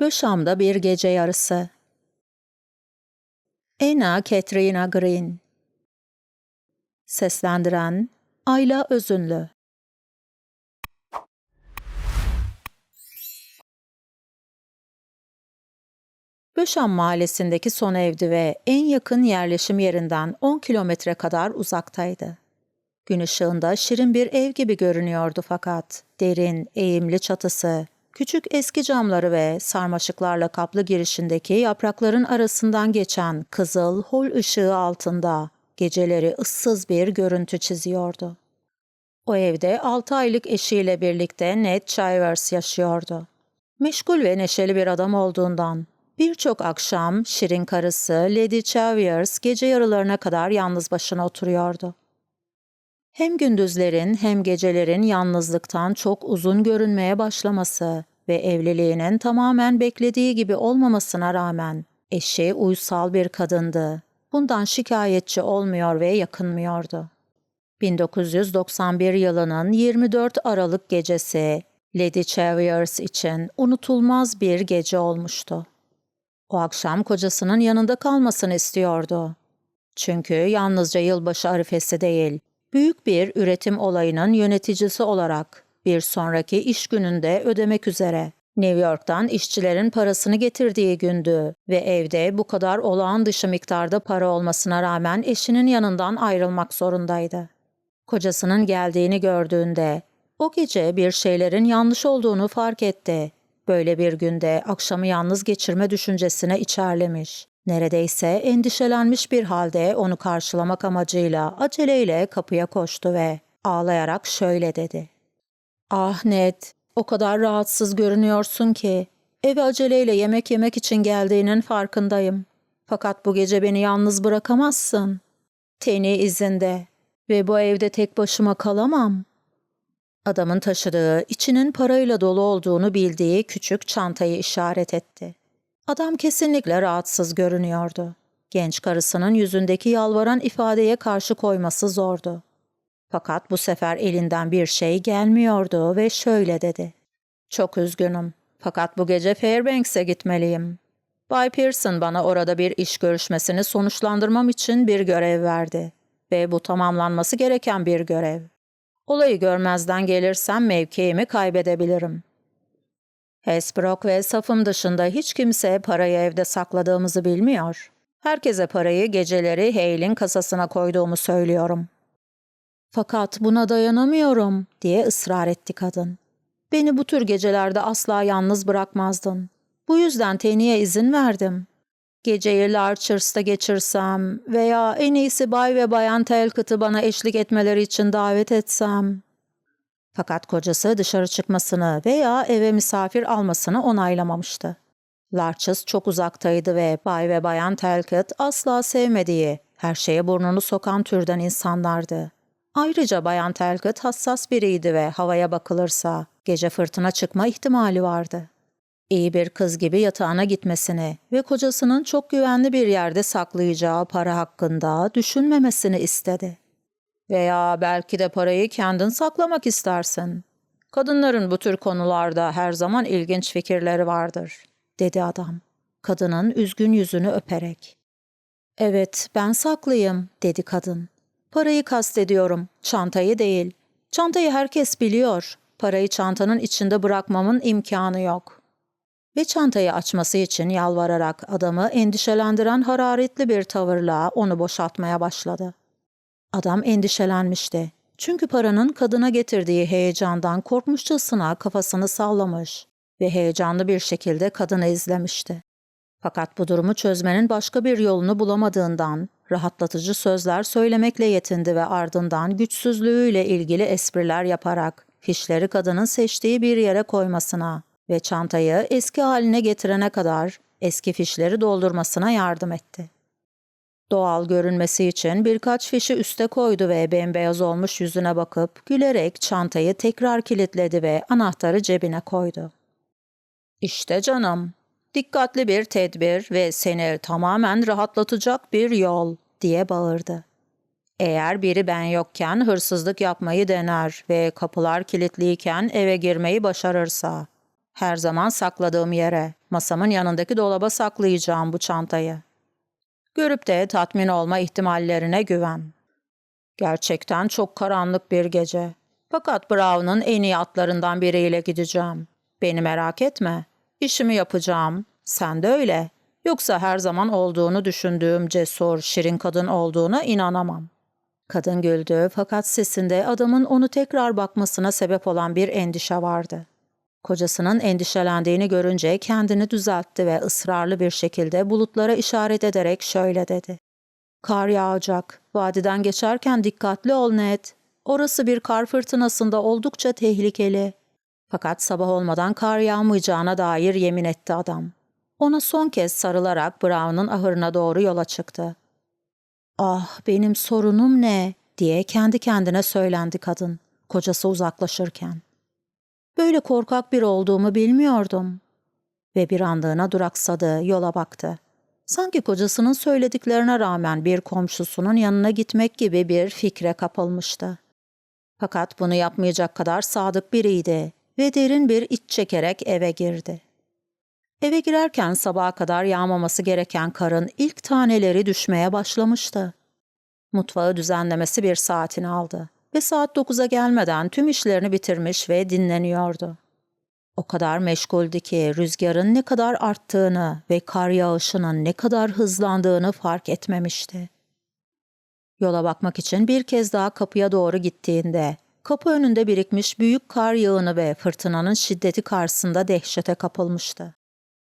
Böşam'da bir gece yarısı. Ena Katrina Green Seslendiren Ayla Özünlü Böşam mahallesindeki son evdi ve en yakın yerleşim yerinden 10 kilometre kadar uzaktaydı. Gün ışığında şirin bir ev gibi görünüyordu fakat derin, eğimli çatısı, küçük eski camları ve sarmaşıklarla kaplı girişindeki yaprakların arasından geçen kızıl hol ışığı altında geceleri ıssız bir görüntü çiziyordu. O evde 6 aylık eşiyle birlikte Ned Chivers yaşıyordu. Meşgul ve neşeli bir adam olduğundan birçok akşam şirin karısı Lady Chivers gece yarılarına kadar yalnız başına oturuyordu. Hem gündüzlerin hem gecelerin yalnızlıktan çok uzun görünmeye başlaması ve evliliğinin tamamen beklediği gibi olmamasına rağmen eşi uysal bir kadındı. Bundan şikayetçi olmuyor ve yakınmıyordu. 1991 yılının 24 Aralık gecesi Lady Chevriers için unutulmaz bir gece olmuştu. O akşam kocasının yanında kalmasını istiyordu. Çünkü yalnızca yılbaşı arifesi değil, büyük bir üretim olayının yöneticisi olarak bir sonraki iş gününde ödemek üzere New York'tan işçilerin parasını getirdiği gündü ve evde bu kadar olağan dışı miktarda para olmasına rağmen eşinin yanından ayrılmak zorundaydı. Kocasının geldiğini gördüğünde o gece bir şeylerin yanlış olduğunu fark etti. Böyle bir günde akşamı yalnız geçirme düşüncesine içerlemiş. Neredeyse endişelenmiş bir halde onu karşılamak amacıyla aceleyle kapıya koştu ve ağlayarak şöyle dedi. Ah Ned, o kadar rahatsız görünüyorsun ki. Eve aceleyle yemek yemek için geldiğinin farkındayım. Fakat bu gece beni yalnız bırakamazsın. Teni izinde ve bu evde tek başıma kalamam. Adamın taşıdığı, içinin parayla dolu olduğunu bildiği küçük çantayı işaret etti. Adam kesinlikle rahatsız görünüyordu. Genç karısının yüzündeki yalvaran ifadeye karşı koyması zordu. Fakat bu sefer elinden bir şey gelmiyordu ve şöyle dedi. Çok üzgünüm. Fakat bu gece Fairbanks'e gitmeliyim. Bay Pearson bana orada bir iş görüşmesini sonuçlandırmam için bir görev verdi. Ve bu tamamlanması gereken bir görev. Olayı görmezden gelirsem mevkiimi kaybedebilirim. Hesbrook ve safım dışında hiç kimse parayı evde sakladığımızı bilmiyor. Herkese parayı geceleri Hale'in kasasına koyduğumu söylüyorum. Fakat buna dayanamıyorum diye ısrar etti kadın. Beni bu tür gecelerde asla yalnız bırakmazdın. Bu yüzden Teni'ye izin verdim. Geceyi Larchers'ta geçirsem veya en iyisi Bay ve Bayan Talcott'ı bana eşlik etmeleri için davet etsem. Fakat kocası dışarı çıkmasını veya eve misafir almasını onaylamamıştı. Larches çok uzaktaydı ve Bay ve Bayan Talcott asla sevmediği, her şeye burnunu sokan türden insanlardı. Ayrıca Bayan Talcott hassas biriydi ve havaya bakılırsa gece fırtına çıkma ihtimali vardı. İyi bir kız gibi yatağına gitmesini ve kocasının çok güvenli bir yerde saklayacağı para hakkında düşünmemesini istedi. Veya belki de parayı kendin saklamak istersin. Kadınların bu tür konularda her zaman ilginç fikirleri vardır, dedi adam. Kadının üzgün yüzünü öperek. Evet, ben saklıyım, dedi kadın. Parayı kastediyorum, çantayı değil. Çantayı herkes biliyor. Parayı çantanın içinde bırakmamın imkanı yok. Ve çantayı açması için yalvararak adamı endişelendiren hararetli bir tavırla onu boşaltmaya başladı. Adam endişelenmişti. Çünkü paranın kadına getirdiği heyecandan korkmuşçasına kafasını sallamış ve heyecanlı bir şekilde kadını izlemişti. Fakat bu durumu çözmenin başka bir yolunu bulamadığından rahatlatıcı sözler söylemekle yetindi ve ardından güçsüzlüğüyle ilgili espriler yaparak fişleri kadının seçtiği bir yere koymasına ve çantayı eski haline getirene kadar eski fişleri doldurmasına yardım etti. Doğal görünmesi için birkaç fişi üste koydu ve bembeyaz olmuş yüzüne bakıp gülerek çantayı tekrar kilitledi ve anahtarı cebine koydu. İşte canım, dikkatli bir tedbir ve seni tamamen rahatlatacak bir yol diye bağırdı. Eğer biri ben yokken hırsızlık yapmayı dener ve kapılar kilitliyken eve girmeyi başarırsa, Her zaman sakladığım yere, masamın yanındaki dolaba saklayacağım bu çantayı. Görüp de tatmin olma ihtimallerine güven. Gerçekten çok karanlık bir gece. Fakat Brown'un en iyi atlarından biriyle gideceğim. Beni merak etme. İşimi yapacağım. Sen de öyle. Yoksa her zaman olduğunu düşündüğüm cesur, şirin kadın olduğuna inanamam. Kadın güldü fakat sesinde adamın onu tekrar bakmasına sebep olan bir endişe vardı. Kocasının endişelendiğini görünce kendini düzeltti ve ısrarlı bir şekilde bulutlara işaret ederek şöyle dedi. Kar yağacak. Vadiden geçerken dikkatli ol Ned. Orası bir kar fırtınasında oldukça tehlikeli. Fakat sabah olmadan kar yağmayacağına dair yemin etti adam. Ona son kez sarılarak Brown'un ahırına doğru yola çıktı. Ah benim sorunum ne diye kendi kendine söylendi kadın kocası uzaklaşırken. Böyle korkak bir olduğumu bilmiyordum. Ve bir anlığına duraksadı, yola baktı. Sanki kocasının söylediklerine rağmen bir komşusunun yanına gitmek gibi bir fikre kapılmıştı. Fakat bunu yapmayacak kadar sadık biriydi ve derin bir iç çekerek eve girdi. Eve girerken sabaha kadar yağmaması gereken karın ilk taneleri düşmeye başlamıştı. Mutfağı düzenlemesi bir saatini aldı ve saat 9'a gelmeden tüm işlerini bitirmiş ve dinleniyordu. O kadar meşguldü ki rüzgarın ne kadar arttığını ve kar yağışının ne kadar hızlandığını fark etmemişti. Yola bakmak için bir kez daha kapıya doğru gittiğinde kapı önünde birikmiş büyük kar yağını ve fırtınanın şiddeti karşısında dehşete kapılmıştı.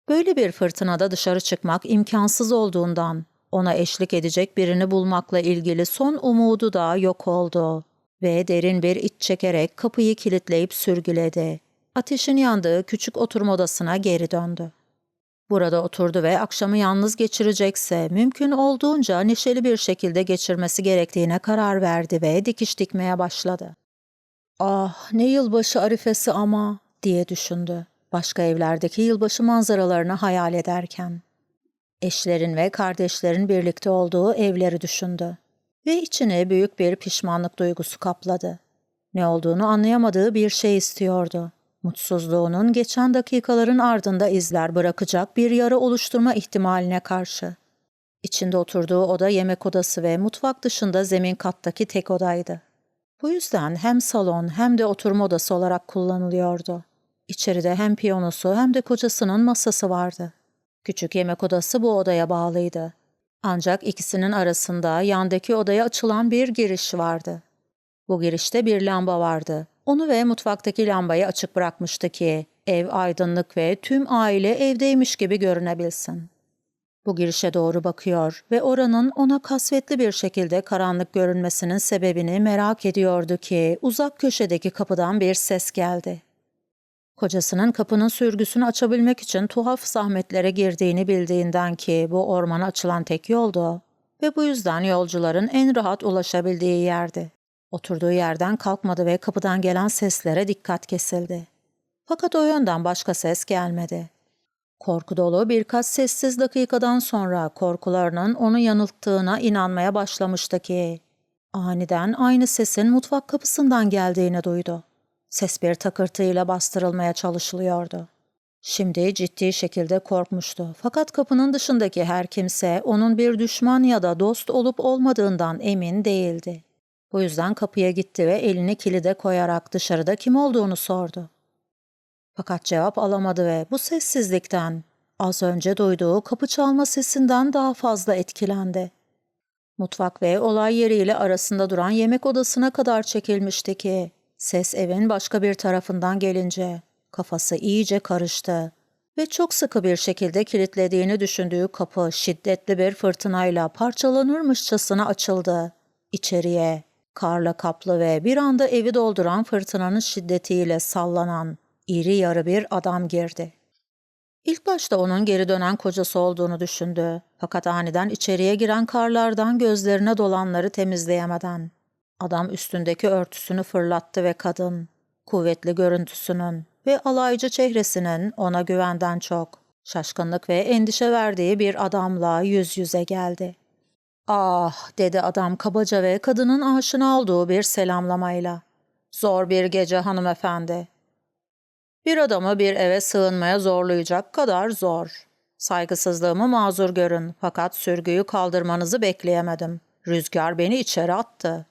Böyle bir fırtınada dışarı çıkmak imkansız olduğundan ona eşlik edecek birini bulmakla ilgili son umudu da yok oldu ve derin bir iç çekerek kapıyı kilitleyip sürgüledi. Ateşin yandığı küçük oturma odasına geri döndü. Burada oturdu ve akşamı yalnız geçirecekse mümkün olduğunca neşeli bir şekilde geçirmesi gerektiğine karar verdi ve dikiş dikmeye başladı. Ah ne yılbaşı arifesi ama diye düşündü başka evlerdeki yılbaşı manzaralarını hayal ederken. Eşlerin ve kardeşlerin birlikte olduğu evleri düşündü ve içine büyük bir pişmanlık duygusu kapladı. Ne olduğunu anlayamadığı bir şey istiyordu. Mutsuzluğunun geçen dakikaların ardında izler bırakacak bir yara oluşturma ihtimaline karşı. İçinde oturduğu oda yemek odası ve mutfak dışında zemin kattaki tek odaydı. Bu yüzden hem salon hem de oturma odası olarak kullanılıyordu. İçeride hem piyanosu hem de kocasının masası vardı. Küçük yemek odası bu odaya bağlıydı. Ancak ikisinin arasında yandaki odaya açılan bir giriş vardı. Bu girişte bir lamba vardı. Onu ve mutfaktaki lambayı açık bırakmıştı ki ev aydınlık ve tüm aile evdeymiş gibi görünebilsin. Bu girişe doğru bakıyor ve oranın ona kasvetli bir şekilde karanlık görünmesinin sebebini merak ediyordu ki uzak köşedeki kapıdan bir ses geldi. Kocasının kapının sürgüsünü açabilmek için tuhaf zahmetlere girdiğini bildiğinden ki bu ormana açılan tek yoldu ve bu yüzden yolcuların en rahat ulaşabildiği yerdi. Oturduğu yerden kalkmadı ve kapıdan gelen seslere dikkat kesildi. Fakat o yönden başka ses gelmedi. Korku dolu birkaç sessiz dakikadan sonra korkularının onu yanılttığına inanmaya başlamıştı ki aniden aynı sesin mutfak kapısından geldiğini duydu. Ses bir takırtıyla bastırılmaya çalışılıyordu. Şimdi ciddi şekilde korkmuştu. Fakat kapının dışındaki her kimse onun bir düşman ya da dost olup olmadığından emin değildi. Bu yüzden kapıya gitti ve elini kilide koyarak dışarıda kim olduğunu sordu. Fakat cevap alamadı ve bu sessizlikten az önce duyduğu kapı çalma sesinden daha fazla etkilendi. Mutfak ve olay yeriyle arasında duran yemek odasına kadar çekilmişti ki Ses evin başka bir tarafından gelince kafası iyice karıştı ve çok sıkı bir şekilde kilitlediğini düşündüğü kapı şiddetli bir fırtınayla parçalanırmışçasına açıldı. İçeriye karla kaplı ve bir anda evi dolduran fırtınanın şiddetiyle sallanan iri yarı bir adam girdi. İlk başta onun geri dönen kocası olduğunu düşündü. Fakat aniden içeriye giren karlardan gözlerine dolanları temizleyemeden Adam üstündeki örtüsünü fırlattı ve kadın, kuvvetli görüntüsünün ve alaycı çehresinin ona güvenden çok, şaşkınlık ve endişe verdiği bir adamla yüz yüze geldi. Ah, dedi adam kabaca ve kadının aşina olduğu bir selamlamayla. Zor bir gece hanımefendi. Bir adamı bir eve sığınmaya zorlayacak kadar zor. Saygısızlığımı mazur görün fakat sürgüyü kaldırmanızı bekleyemedim. Rüzgar beni içeri attı.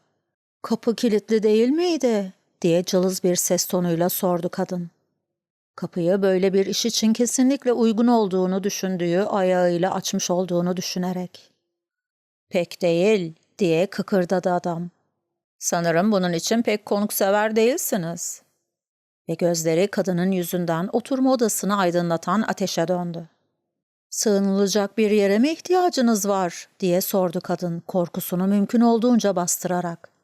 Kapı kilitli değil miydi? diye cılız bir ses tonuyla sordu kadın. Kapıyı böyle bir iş için kesinlikle uygun olduğunu düşündüğü ayağıyla açmış olduğunu düşünerek. Pek değil diye kıkırdadı adam. Sanırım bunun için pek konuksever değilsiniz. Ve gözleri kadının yüzünden oturma odasını aydınlatan ateşe döndü. Sığınılacak bir yere mi ihtiyacınız var diye sordu kadın korkusunu mümkün olduğunca bastırarak.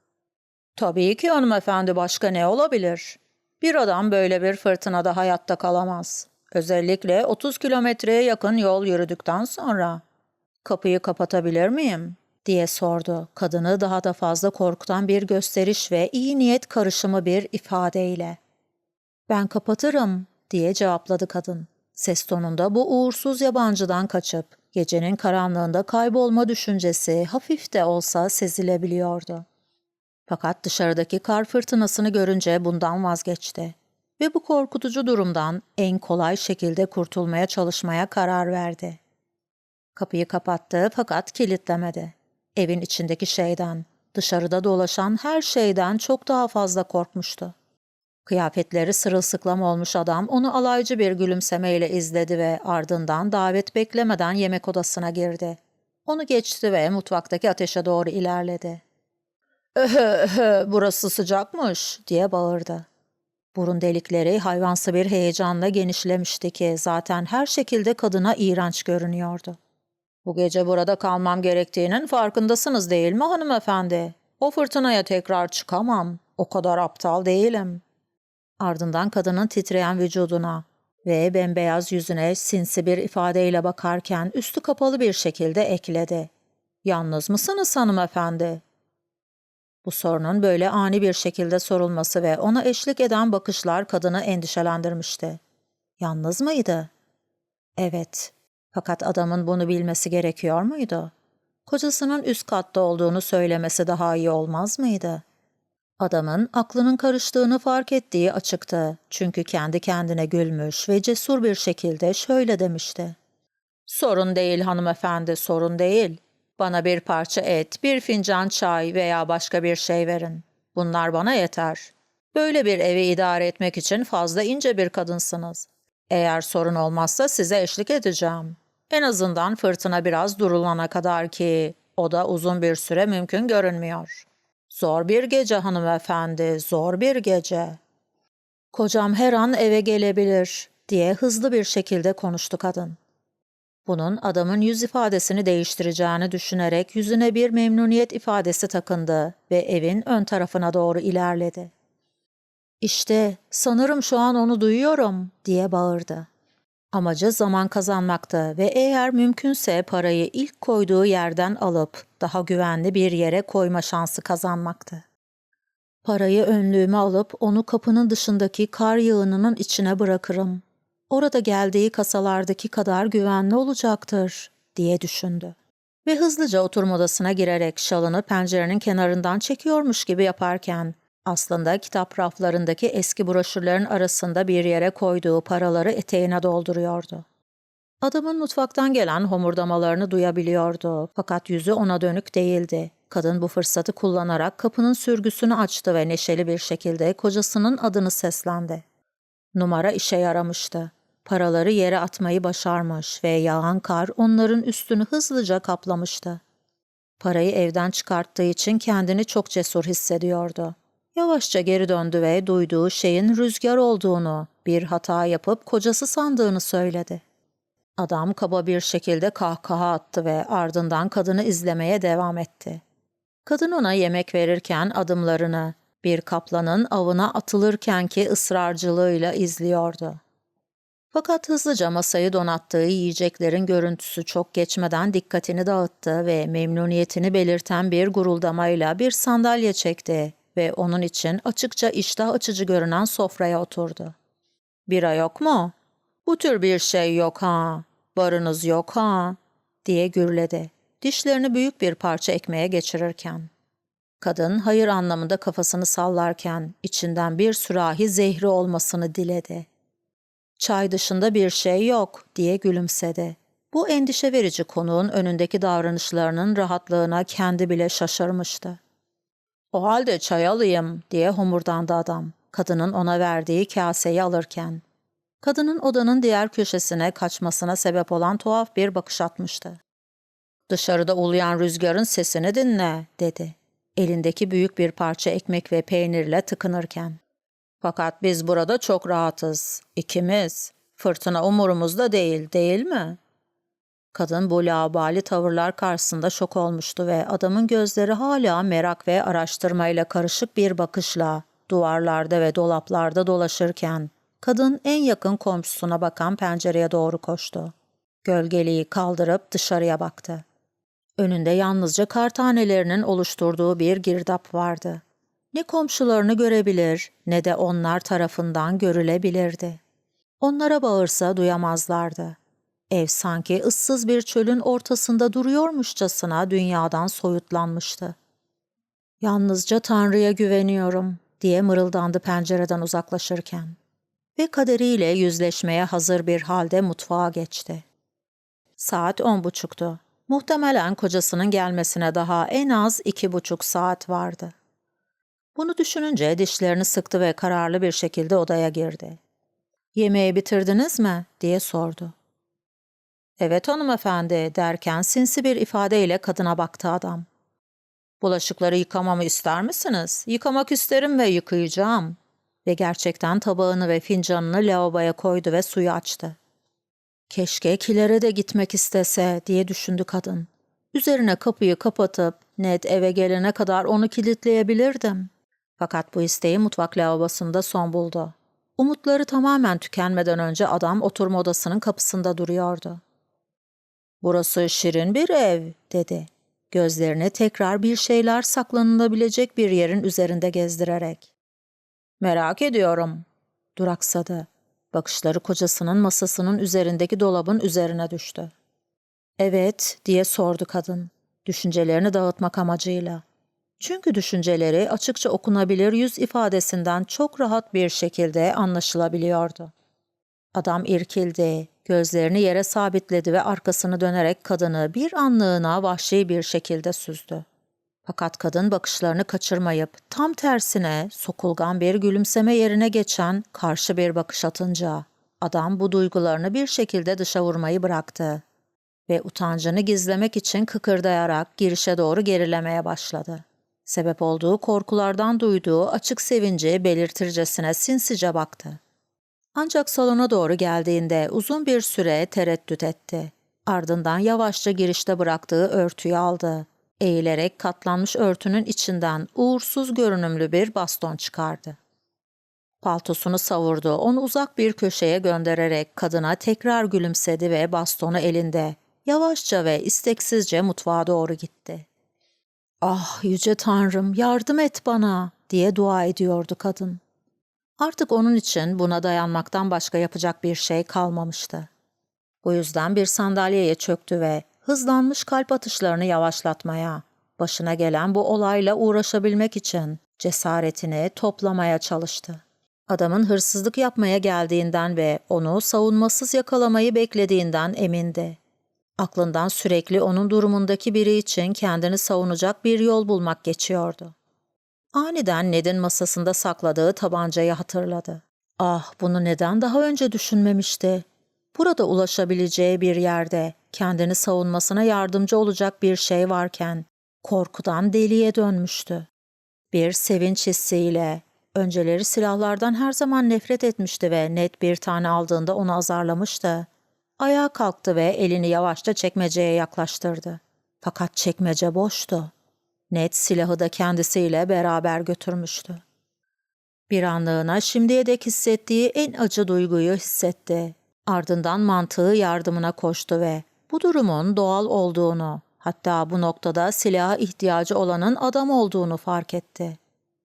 Tabii ki hanımefendi başka ne olabilir? Bir adam böyle bir fırtınada hayatta kalamaz. Özellikle 30 kilometreye yakın yol yürüdükten sonra. Kapıyı kapatabilir miyim? diye sordu kadını daha da fazla korkutan bir gösteriş ve iyi niyet karışımı bir ifadeyle. Ben kapatırım diye cevapladı kadın. Ses tonunda bu uğursuz yabancıdan kaçıp gecenin karanlığında kaybolma düşüncesi hafif de olsa sezilebiliyordu. Fakat dışarıdaki kar fırtınasını görünce bundan vazgeçti ve bu korkutucu durumdan en kolay şekilde kurtulmaya çalışmaya karar verdi. Kapıyı kapattı fakat kilitlemedi. Evin içindeki şeyden, dışarıda dolaşan her şeyden çok daha fazla korkmuştu. Kıyafetleri sırılsıklam olmuş adam onu alaycı bir gülümsemeyle izledi ve ardından davet beklemeden yemek odasına girdi. Onu geçti ve mutfaktaki ateşe doğru ilerledi. Burası sıcakmış diye bağırdı. Burun delikleri hayvansı bir heyecanla genişlemişti ki zaten her şekilde kadına iğrenç görünüyordu. Bu gece burada kalmam gerektiğinin farkındasınız değil mi hanımefendi? O fırtınaya tekrar çıkamam. O kadar aptal değilim. Ardından kadının titreyen vücuduna ve bembeyaz yüzüne sinsi bir ifadeyle bakarken üstü kapalı bir şekilde ekledi. Yalnız mısınız hanımefendi? Bu sorunun böyle ani bir şekilde sorulması ve ona eşlik eden bakışlar kadını endişelendirmişti. Yalnız mıydı? Evet. Fakat adamın bunu bilmesi gerekiyor muydu? Kocasının üst katta olduğunu söylemesi daha iyi olmaz mıydı? Adamın aklının karıştığını fark ettiği açıktı. Çünkü kendi kendine gülmüş ve cesur bir şekilde şöyle demişti. Sorun değil hanımefendi, sorun değil. Bana bir parça et, bir fincan çay veya başka bir şey verin. Bunlar bana yeter. Böyle bir evi idare etmek için fazla ince bir kadınsınız. Eğer sorun olmazsa size eşlik edeceğim. En azından fırtına biraz durulana kadar ki o da uzun bir süre mümkün görünmüyor. Zor bir gece hanımefendi, zor bir gece. Kocam her an eve gelebilir diye hızlı bir şekilde konuştu kadın. Bunun adamın yüz ifadesini değiştireceğini düşünerek yüzüne bir memnuniyet ifadesi takındı ve evin ön tarafına doğru ilerledi. İşte sanırım şu an onu duyuyorum diye bağırdı. Amacı zaman kazanmaktı ve eğer mümkünse parayı ilk koyduğu yerden alıp daha güvenli bir yere koyma şansı kazanmaktı. Parayı önlüğüme alıp onu kapının dışındaki kar yığınının içine bırakırım. Orada geldiği kasalardaki kadar güvenli olacaktır diye düşündü. Ve hızlıca oturma odasına girerek şalını pencerenin kenarından çekiyormuş gibi yaparken aslında kitap raflarındaki eski broşürlerin arasında bir yere koyduğu paraları eteğine dolduruyordu. Adamın mutfaktan gelen homurdamalarını duyabiliyordu fakat yüzü ona dönük değildi. Kadın bu fırsatı kullanarak kapının sürgüsünü açtı ve neşeli bir şekilde kocasının adını seslendi. Numara işe yaramıştı. Paraları yere atmayı başarmış ve yağan kar onların üstünü hızlıca kaplamıştı. Parayı evden çıkarttığı için kendini çok cesur hissediyordu. Yavaşça geri döndü ve duyduğu şeyin rüzgar olduğunu, bir hata yapıp kocası sandığını söyledi. Adam kaba bir şekilde kahkaha attı ve ardından kadını izlemeye devam etti. Kadın ona yemek verirken adımlarını, bir kaplanın avına atılırkenki ısrarcılığıyla izliyordu. Fakat hızlıca masayı donattığı yiyeceklerin görüntüsü çok geçmeden dikkatini dağıttı ve memnuniyetini belirten bir guruldamayla bir sandalye çekti ve onun için açıkça iştah açıcı görünen sofraya oturdu. Bira yok mu? Bu tür bir şey yok ha. Barınız yok ha, diye gürledi. Dişlerini büyük bir parça ekmeğe geçirirken. Kadın hayır anlamında kafasını sallarken içinden bir sürahi zehri olmasını diledi. Çay dışında bir şey yok diye gülümsedi. Bu endişe verici konuğun önündeki davranışlarının rahatlığına kendi bile şaşırmıştı. O halde çay alayım diye homurdandı adam. Kadının ona verdiği kaseyi alırken. Kadının odanın diğer köşesine kaçmasına sebep olan tuhaf bir bakış atmıştı. Dışarıda uluyan rüzgarın sesini dinle dedi. Elindeki büyük bir parça ekmek ve peynirle tıkınırken. Fakat biz burada çok rahatız. İkimiz. Fırtına umurumuzda değil, değil mi? Kadın bu laubali tavırlar karşısında şok olmuştu ve adamın gözleri hala merak ve araştırmayla karışık bir bakışla duvarlarda ve dolaplarda dolaşırken kadın en yakın komşusuna bakan pencereye doğru koştu. Gölgeliği kaldırıp dışarıya baktı. Önünde yalnızca kar tanelerinin oluşturduğu bir girdap vardı. Ne komşularını görebilir ne de onlar tarafından görülebilirdi. Onlara bağırsa duyamazlardı. Ev sanki ıssız bir çölün ortasında duruyormuşçasına dünyadan soyutlanmıştı. Yalnızca Tanrı'ya güveniyorum diye mırıldandı pencereden uzaklaşırken. Ve kaderiyle yüzleşmeye hazır bir halde mutfağa geçti. Saat on buçuktu. Muhtemelen kocasının gelmesine daha en az iki buçuk saat vardı. Bunu düşününce dişlerini sıktı ve kararlı bir şekilde odaya girdi. ''Yemeği bitirdiniz mi?'' diye sordu. ''Evet hanımefendi'' derken sinsi bir ifadeyle kadına baktı adam. ''Bulaşıkları yıkamamı ister misiniz? Yıkamak isterim ve yıkayacağım.'' Ve gerçekten tabağını ve fincanını lavaboya koydu ve suyu açtı. Keşke kilere de gitmek istese diye düşündü kadın. Üzerine kapıyı kapatıp Ned eve gelene kadar onu kilitleyebilirdim. Fakat bu isteği mutfak lavabosunda son buldu. Umutları tamamen tükenmeden önce adam oturma odasının kapısında duruyordu. ''Burası şirin bir ev.'' dedi. Gözlerini tekrar bir şeyler saklanılabilecek bir yerin üzerinde gezdirerek. ''Merak ediyorum.'' Duraksadı. Bakışları kocasının masasının üzerindeki dolabın üzerine düştü. ''Evet.'' diye sordu kadın. Düşüncelerini dağıtmak amacıyla. Çünkü düşünceleri açıkça okunabilir yüz ifadesinden çok rahat bir şekilde anlaşılabiliyordu. Adam irkildi, gözlerini yere sabitledi ve arkasını dönerek kadını bir anlığına vahşi bir şekilde süzdü. Fakat kadın bakışlarını kaçırmayıp tam tersine sokulgan bir gülümseme yerine geçen karşı bir bakış atınca adam bu duygularını bir şekilde dışa vurmayı bıraktı ve utancını gizlemek için kıkırdayarak girişe doğru gerilemeye başladı. Sebep olduğu korkulardan duyduğu açık sevinci belirtircesine sinsice baktı. Ancak salona doğru geldiğinde uzun bir süre tereddüt etti. Ardından yavaşça girişte bıraktığı örtüyü aldı. Eğilerek katlanmış örtünün içinden uğursuz görünümlü bir baston çıkardı. Paltosunu savurdu, onu uzak bir köşeye göndererek kadına tekrar gülümsedi ve bastonu elinde yavaşça ve isteksizce mutfağa doğru gitti. Ah yüce tanrım yardım et bana diye dua ediyordu kadın. Artık onun için buna dayanmaktan başka yapacak bir şey kalmamıştı. Bu yüzden bir sandalyeye çöktü ve hızlanmış kalp atışlarını yavaşlatmaya, başına gelen bu olayla uğraşabilmek için cesaretini toplamaya çalıştı. Adamın hırsızlık yapmaya geldiğinden ve onu savunmasız yakalamayı beklediğinden emindi. Aklından sürekli onun durumundaki biri için kendini savunacak bir yol bulmak geçiyordu. Aniden Ned'in masasında sakladığı tabancayı hatırladı. Ah bunu neden daha önce düşünmemişti? Burada ulaşabileceği bir yerde kendini savunmasına yardımcı olacak bir şey varken korkudan deliye dönmüştü. Bir sevinç hissiyle önceleri silahlardan her zaman nefret etmişti ve net bir tane aldığında onu azarlamıştı. Ayağa kalktı ve elini yavaşça çekmeceye yaklaştırdı. Fakat çekmece boştu. Ned silahı da kendisiyle beraber götürmüştü. Bir anlığına şimdiye dek hissettiği en acı duyguyu hissetti. Ardından mantığı yardımına koştu ve bu durumun doğal olduğunu, hatta bu noktada silaha ihtiyacı olanın adam olduğunu fark etti.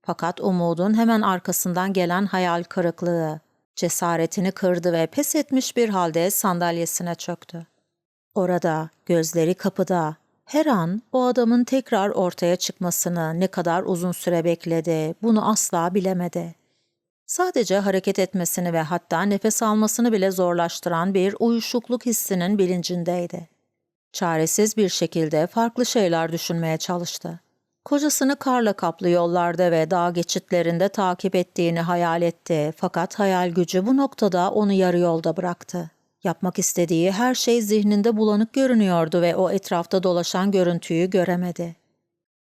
Fakat umudun hemen arkasından gelen hayal kırıklığı, cesaretini kırdı ve pes etmiş bir halde sandalyesine çöktü. Orada, gözleri kapıda, her an o adamın tekrar ortaya çıkmasını ne kadar uzun süre bekledi, bunu asla bilemedi. Sadece hareket etmesini ve hatta nefes almasını bile zorlaştıran bir uyuşukluk hissinin bilincindeydi. Çaresiz bir şekilde farklı şeyler düşünmeye çalıştı. Kocasını karla kaplı yollarda ve dağ geçitlerinde takip ettiğini hayal etti fakat hayal gücü bu noktada onu yarı yolda bıraktı. Yapmak istediği her şey zihninde bulanık görünüyordu ve o etrafta dolaşan görüntüyü göremedi.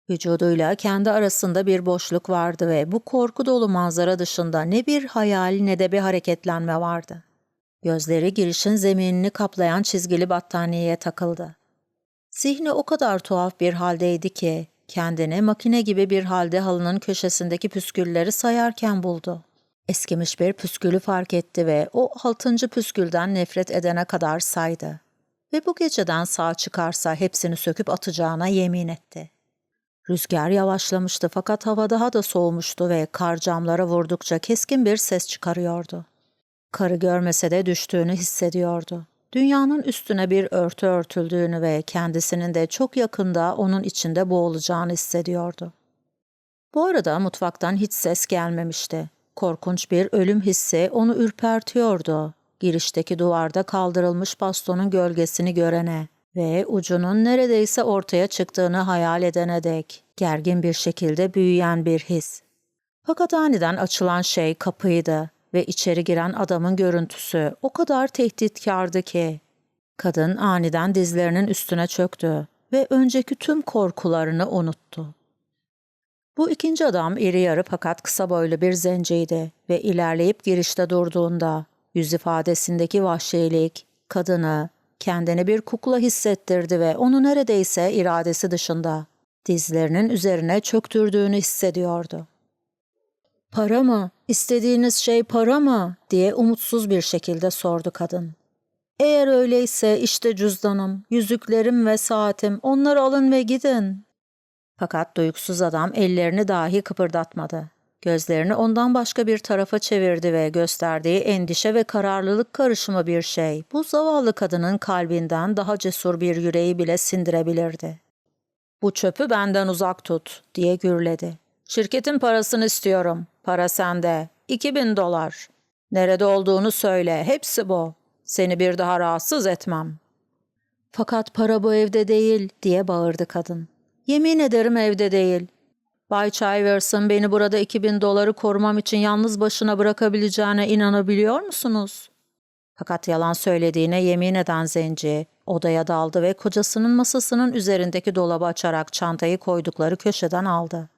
Vücuduyla kendi arasında bir boşluk vardı ve bu korku dolu manzara dışında ne bir hayal ne de bir hareketlenme vardı. Gözleri girişin zeminini kaplayan çizgili battaniyeye takıldı. Zihni o kadar tuhaf bir haldeydi ki kendini makine gibi bir halde halının köşesindeki püskülleri sayarken buldu. Eskimiş bir püskülü fark etti ve o altıncı püskülden nefret edene kadar saydı. Ve bu geceden sağ çıkarsa hepsini söküp atacağına yemin etti. Rüzgar yavaşlamıştı fakat hava daha da soğumuştu ve kar camlara vurdukça keskin bir ses çıkarıyordu. Karı görmese de düştüğünü hissediyordu. Dünyanın üstüne bir örtü örtüldüğünü ve kendisinin de çok yakında onun içinde boğulacağını hissediyordu. Bu arada mutfaktan hiç ses gelmemişti. Korkunç bir ölüm hissi onu ürpertiyordu. Girişteki duvarda kaldırılmış bastonun gölgesini görene ve ucunun neredeyse ortaya çıktığını hayal edene dek gergin bir şekilde büyüyen bir his. Fakat aniden açılan şey kapıydı ve içeri giren adamın görüntüsü o kadar tehditkardı ki. Kadın aniden dizlerinin üstüne çöktü ve önceki tüm korkularını unuttu. Bu ikinci adam iri yarı fakat kısa boylu bir zenciydi ve ilerleyip girişte durduğunda yüz ifadesindeki vahşilik kadını kendini bir kukla hissettirdi ve onu neredeyse iradesi dışında dizlerinin üzerine çöktürdüğünü hissediyordu. Para mı? İstediğiniz şey para mı? diye umutsuz bir şekilde sordu kadın. Eğer öyleyse işte cüzdanım, yüzüklerim ve saatim onları alın ve gidin. Fakat duygusuz adam ellerini dahi kıpırdatmadı. Gözlerini ondan başka bir tarafa çevirdi ve gösterdiği endişe ve kararlılık karışımı bir şey bu zavallı kadının kalbinden daha cesur bir yüreği bile sindirebilirdi. Bu çöpü benden uzak tut diye gürledi. Şirketin parasını istiyorum. Para sende. 2000 dolar. Nerede olduğunu söyle. Hepsi bu. Seni bir daha rahatsız etmem. Fakat para bu evde değil diye bağırdı kadın. Yemin ederim evde değil. Bay Chivers'ın beni burada 2000 doları korumam için yalnız başına bırakabileceğine inanabiliyor musunuz? Fakat yalan söylediğine yemin eden zenci odaya daldı ve kocasının masasının üzerindeki dolabı açarak çantayı koydukları köşeden aldı.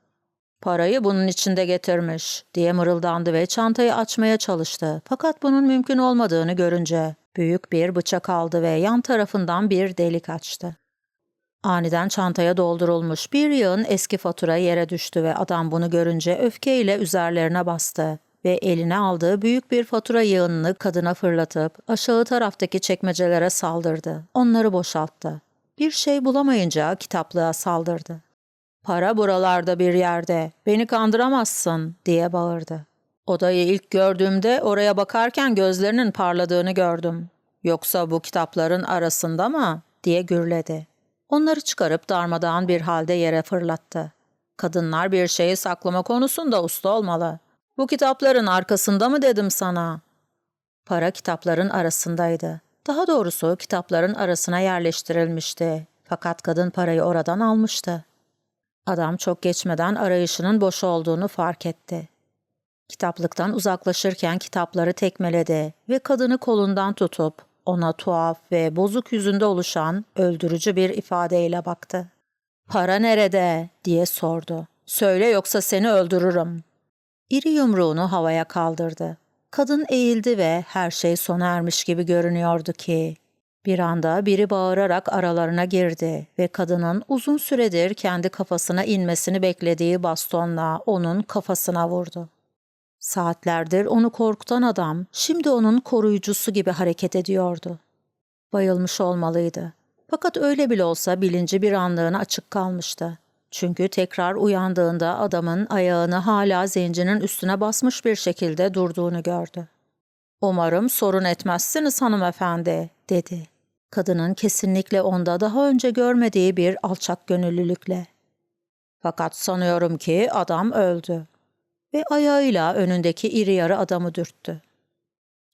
Parayı bunun içinde getirmiş diye mırıldandı ve çantayı açmaya çalıştı. Fakat bunun mümkün olmadığını görünce büyük bir bıçak aldı ve yan tarafından bir delik açtı. Aniden çantaya doldurulmuş bir yığın eski fatura yere düştü ve adam bunu görünce öfkeyle üzerlerine bastı ve eline aldığı büyük bir fatura yığınını kadına fırlatıp aşağı taraftaki çekmecelere saldırdı. Onları boşalttı. Bir şey bulamayınca kitaplığa saldırdı. Para buralarda bir yerde. Beni kandıramazsın diye bağırdı. Odayı ilk gördüğümde oraya bakarken gözlerinin parladığını gördüm. Yoksa bu kitapların arasında mı? diye gürledi. Onları çıkarıp darmadağın bir halde yere fırlattı. Kadınlar bir şeyi saklama konusunda usta olmalı. Bu kitapların arkasında mı dedim sana? Para kitapların arasındaydı. Daha doğrusu kitapların arasına yerleştirilmişti. Fakat kadın parayı oradan almıştı. Adam çok geçmeden arayışının boş olduğunu fark etti. Kitaplıktan uzaklaşırken kitapları tekmeledi ve kadını kolundan tutup ona tuhaf ve bozuk yüzünde oluşan öldürücü bir ifadeyle baktı. ''Para nerede?'' diye sordu. ''Söyle yoksa seni öldürürüm.'' İri yumruğunu havaya kaldırdı. Kadın eğildi ve her şey sona ermiş gibi görünüyordu ki bir anda biri bağırarak aralarına girdi ve kadının uzun süredir kendi kafasına inmesini beklediği bastonla onun kafasına vurdu. Saatlerdir onu korkutan adam şimdi onun koruyucusu gibi hareket ediyordu. Bayılmış olmalıydı. Fakat öyle bile olsa bilinci bir anlığına açık kalmıştı. Çünkü tekrar uyandığında adamın ayağını hala zencinin üstüne basmış bir şekilde durduğunu gördü. ''Umarım sorun etmezsiniz hanımefendi.'' dedi. Kadının kesinlikle onda daha önce görmediği bir alçak gönüllülükle. ''Fakat sanıyorum ki adam öldü.'' ve ayağıyla önündeki iri yarı adamı dürttü.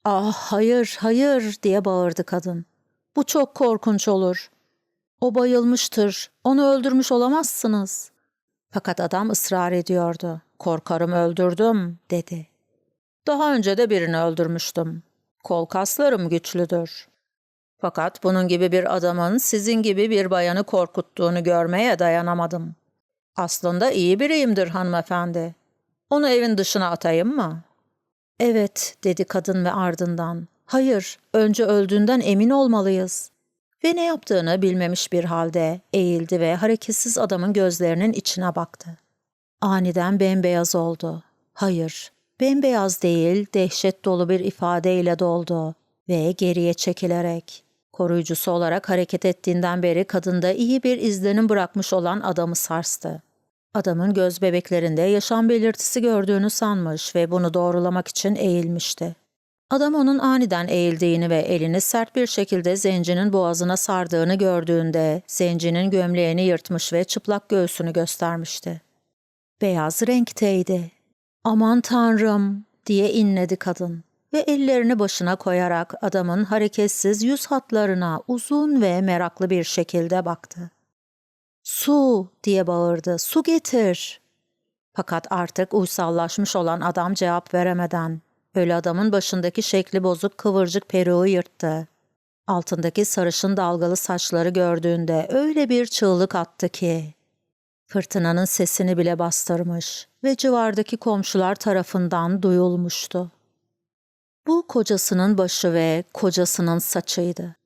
Ah hayır hayır diye bağırdı kadın. Bu çok korkunç olur. O bayılmıştır. Onu öldürmüş olamazsınız. Fakat adam ısrar ediyordu. Korkarım öldürdüm dedi. Daha önce de birini öldürmüştüm. Kol kaslarım güçlüdür. Fakat bunun gibi bir adamın sizin gibi bir bayanı korkuttuğunu görmeye dayanamadım. Aslında iyi biriyimdir hanımefendi. Onu evin dışına atayım mı? Evet, dedi kadın ve ardından. Hayır, önce öldüğünden emin olmalıyız. Ve ne yaptığını bilmemiş bir halde eğildi ve hareketsiz adamın gözlerinin içine baktı. Aniden bembeyaz oldu. Hayır, bembeyaz değil, dehşet dolu bir ifadeyle doldu ve geriye çekilerek koruyucusu olarak hareket ettiğinden beri kadında iyi bir izlenim bırakmış olan adamı sarstı. Adamın göz bebeklerinde yaşam belirtisi gördüğünü sanmış ve bunu doğrulamak için eğilmişti. Adam onun aniden eğildiğini ve elini sert bir şekilde zencinin boğazına sardığını gördüğünde zencinin gömleğini yırtmış ve çıplak göğsünü göstermişti. Beyaz renkteydi. Aman tanrım diye inledi kadın ve ellerini başına koyarak adamın hareketsiz yüz hatlarına uzun ve meraklı bir şekilde baktı. Su diye bağırdı. Su getir. Fakat artık uysallaşmış olan adam cevap veremeden ölü adamın başındaki şekli bozuk kıvırcık peruğu yırttı. Altındaki sarışın dalgalı saçları gördüğünde öyle bir çığlık attı ki fırtınanın sesini bile bastırmış ve civardaki komşular tarafından duyulmuştu. Bu kocasının başı ve kocasının saçıydı.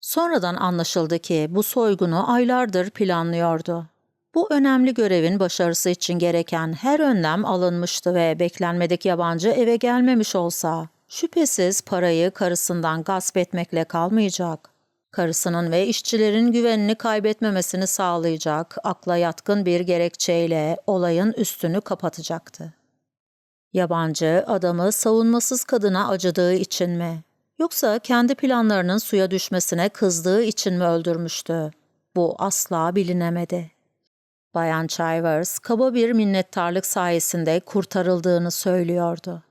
Sonradan anlaşıldı ki bu soygunu aylardır planlıyordu. Bu önemli görevin başarısı için gereken her önlem alınmıştı ve beklenmedik yabancı eve gelmemiş olsa şüphesiz parayı karısından gasp etmekle kalmayacak. Karısının ve işçilerin güvenini kaybetmemesini sağlayacak akla yatkın bir gerekçeyle olayın üstünü kapatacaktı. Yabancı adamı savunmasız kadına acıdığı için mi? Yoksa kendi planlarının suya düşmesine kızdığı için mi öldürmüştü? Bu asla bilinemedi. Bayan Chivers kaba bir minnettarlık sayesinde kurtarıldığını söylüyordu.